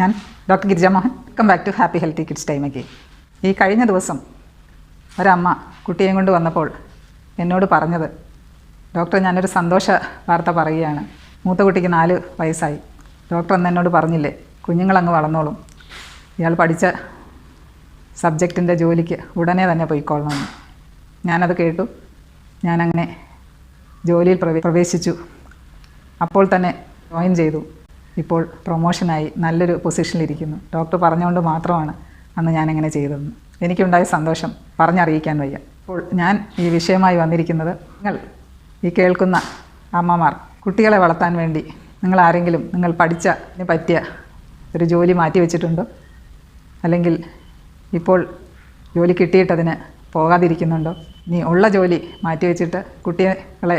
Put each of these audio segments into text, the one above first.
ഞാൻ doctor Girija Mohan welcome back to happy healthy kids time again ഈ കഴിഞ്ഞ ദിവസം ഒരമ്മ കുട്ടിയെയും കൊണ്ട് വന്നപ്പോൾ എന്നോട് പറഞ്ഞത് ഡോക്ടർ ഞാനൊരു സന്തോഷ വാർത്ത പറയുകയാണ്. മൂത്ത കുട്ടിക്ക് നാല് വയസ്സായി. ഡോക്ടർ അന്ന് എന്നോട് പറഞ്ഞില്ലേ കുഞ്ഞുങ്ങളങ്ങ് വളർന്നോളും. ഇയാൾ പഠിച്ച സബ്ജക്റ്റിന്റെ ജോലിക്ക് ഉടനെ തന്നെ പോയിക്കൊള്ളണമെന്ന്. ഞാനത് കേട്ടു. ഞാനങ്ങനെ ജോലിയിൽ പ്രവേ പ്രവേശിച്ചു. അപ്പോൾ തന്നെ ജോയിൻ ചെയ്തു. ഇപ്പോൾ പ്രൊമോഷനായി നല്ലൊരു പൊസിഷനിലിരിക്കുന്നു ഡോക്ടർ പറഞ്ഞുകൊണ്ട് മാത്രമാണ് അന്ന് ഞാനങ്ങനെ ചെയ്തതെന്ന് എനിക്കുണ്ടായ സന്തോഷം പറഞ്ഞറിയിക്കാൻ വയ്യ. അപ്പോൾ ഞാൻ ഈ വിഷയമായി വന്നിരിക്കുന്നത് നിങ്ങൾ ഈ കേൾക്കുന്ന അമ്മമാർ കുട്ടികളെ വളർത്താൻ വേണ്ടി നിങ്ങൾ ആരെങ്കിലും നിങ്ങൾ പഠിച്ചതിന് പറ്റിയ ഒരു ജോലി മാറ്റി വെച്ചിട്ടുണ്ടോ? അല്ലെങ്കിൽ ഇപ്പോൾ ജോലി കിട്ടിയിട്ടതിന് പോകാതിരിക്കുന്നുണ്ടോ? ഇനി ഉള്ള ജോലി മാറ്റി വെച്ചിട്ട് കുട്ടികളെ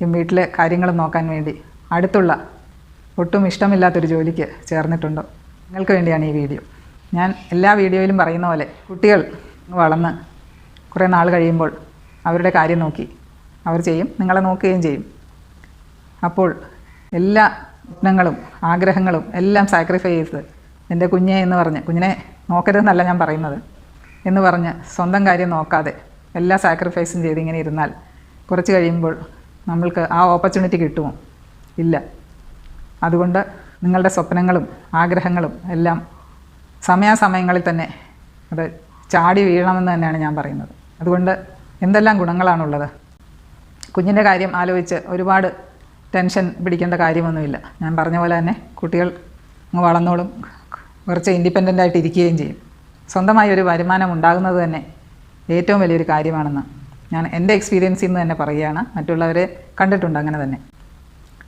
വീട്ടിലെ കാര്യങ്ങൾ നോക്കാൻ വേണ്ടി അടുത്തുള്ള ഒട്ടും ഇഷ്ടമില്ലാത്തൊരു ജോലിക്ക് ചേർന്നിട്ടുണ്ടോ? നിങ്ങൾക്ക് വേണ്ടിയാണ് ഈ വീഡിയോ. ഞാൻ എല്ലാ വീഡിയോയിലും പറയുന്ന പോലെ കുട്ടികൾ വളർന്ന് കുറേ നാൾ കഴിയുമ്പോൾ അവരുടെ കാര്യം നോക്കി. അവർ ചെയ്യും നിങ്ങളെ നോക്കുകയും ചെയ്യും. അപ്പോൾ എല്ലാ സ്വപ്നങ്ങളും ആഗ്രഹങ്ങളും എല്ലാം സാക്രിഫൈസ് ചെയ്ത് എന്റെ കുഞ്ഞെ എന്ന് പറഞ്ഞ് കുഞ്ഞിനെ നോക്കരുതെന്നല്ല ഞാൻ പറയുന്നത് എന്ന് പറഞ്ഞ് സ്വന്തം കാര്യം നോക്കാതെ എല്ലാ സാക്രിഫൈസും ചെയ്ത് ഇങ്ങനെ ഇരുന്നാൽ കുറച്ച് കഴിയുമ്പോൾ നമ്മൾക്ക് ആ ഓപ്പർച്യൂണിറ്റി കിട്ടുമോ? ഇല്ല. അതുകൊണ്ട് നിങ്ങളുടെ സ്വപ്നങ്ങളും ആഗ്രഹങ്ങളും എല്ലാം സമയാസമയങ്ങളിൽ തന്നെ അത് ചാടി വീഴണമെന്ന് തന്നെയാണ് ഞാൻ പറയുന്നത്. അതുകൊണ്ട് എന്തെല്ലാം ഗുണങ്ങളാണുള്ളത്? കുഞ്ഞിന്റെ കാര്യം ആലോചിച്ച് ഒരുപാട് ടെൻഷൻ പിടിക്കേണ്ട കാര്യമൊന്നുമില്ല. ഞാൻ പറഞ്ഞ പോലെ തന്നെ കുട്ടികൾ വളർന്നോളും കുറച്ച് ഇൻഡിപെൻഡന്റ് ആയിട്ട് ഇരിക്കുകയും ചെയ്യും. സ്വന്തമായി ഒരു വരുമാനം ഉണ്ടാകുന്നത് തന്നെ ഏറ്റവും വലിയൊരു കാര്യമാണെന്ന് ഞാൻ എന്റെ എക്സ്പീരിയൻസിൽ നിന്ന് തന്നെ പറയുകയാണ്. മറ്റുള്ളവരെ കണ്ടിട്ടുണ്ട് അങ്ങനെ തന്നെ.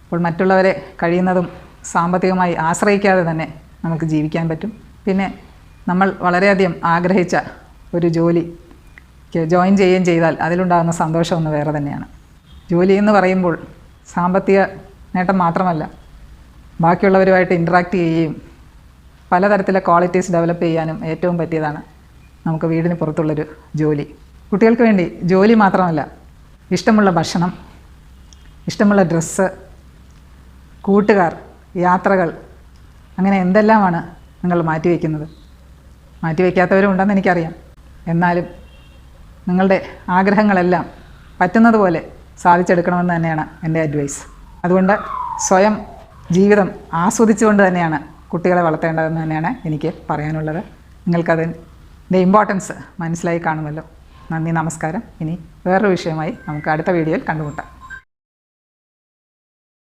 അപ്പോൾ മറ്റുള്ളവരെ കഴിയുന്നതും സാമ്പത്തികമായി ആശ്രയിക്കാതെ തന്നെ നമുക്ക് ജീവിക്കാൻ പറ്റും. പിന്നെ നമ്മൾ വളരെയധികം ആഗ്രഹിച്ച ഒരു ജോലി ജോയിൻ ചെയ്യുകയും ചെയ്താൽ അതിലുണ്ടാകുന്ന സന്തോഷം ഒന്ന് വേറെ തന്നെയാണ്. ജോലി എന്ന് പറയുമ്പോൾ സാമ്പത്തിക നേട്ടം മാത്രമല്ല ബാക്കിയുള്ളവരുമായിട്ട് ഇൻട്രാക്ട് ചെയ്യുകയും പലതരത്തിലെ ക്വാളിറ്റീസ് ഡെവലപ്പ് ചെയ്യാനും ഏറ്റവും പറ്റിയതാണ് നമുക്ക് വീടിന് പുറത്തുള്ളൊരു ജോലി. കുട്ടികൾക്ക് വേണ്ടി ജോലി മാത്രമല്ല ഇഷ്ടമുള്ള ഭക്ഷണം ഇഷ്ടമുള്ള ഡ്രസ്സ് കൂട്ടുകാർ യാത്രകൾ അങ്ങനെ എന്തെല്ലാമാണ് നിങ്ങൾ മാറ്റിവെക്കുന്നത്? മാറ്റിവെക്കാത്തവരും ഉണ്ടെന്ന് എനിക്കറിയാം. എന്നാലും നിങ്ങളുടെ ആഗ്രഹങ്ങളെല്ലാം പറ്റുന്നതുപോലെ സാധിച്ചെടുക്കണമെന്ന് തന്നെയാണ് എന്റെ അഡ്വൈസ്. അതുകൊണ്ട് സ്വയം ജീവിതം ആസ്വദിച്ചുകൊണ്ട് തന്നെയാണ് കുട്ടികളെ വളർത്തേണ്ടതെന്ന് തന്നെയാണ് എനിക്ക് പറയാനുള്ളത്. നിങ്ങൾക്കതിന്റെ ഇമ്പോർട്ടൻസ് മനസ്സിലായി കാണുമല്ലോ. നന്ദി നമസ്കാരം. ഇനി വേറൊരു വിഷയമായി നമുക്ക് അടുത്ത വീഡിയോയിൽ കണ്ടുമുട്ടാം.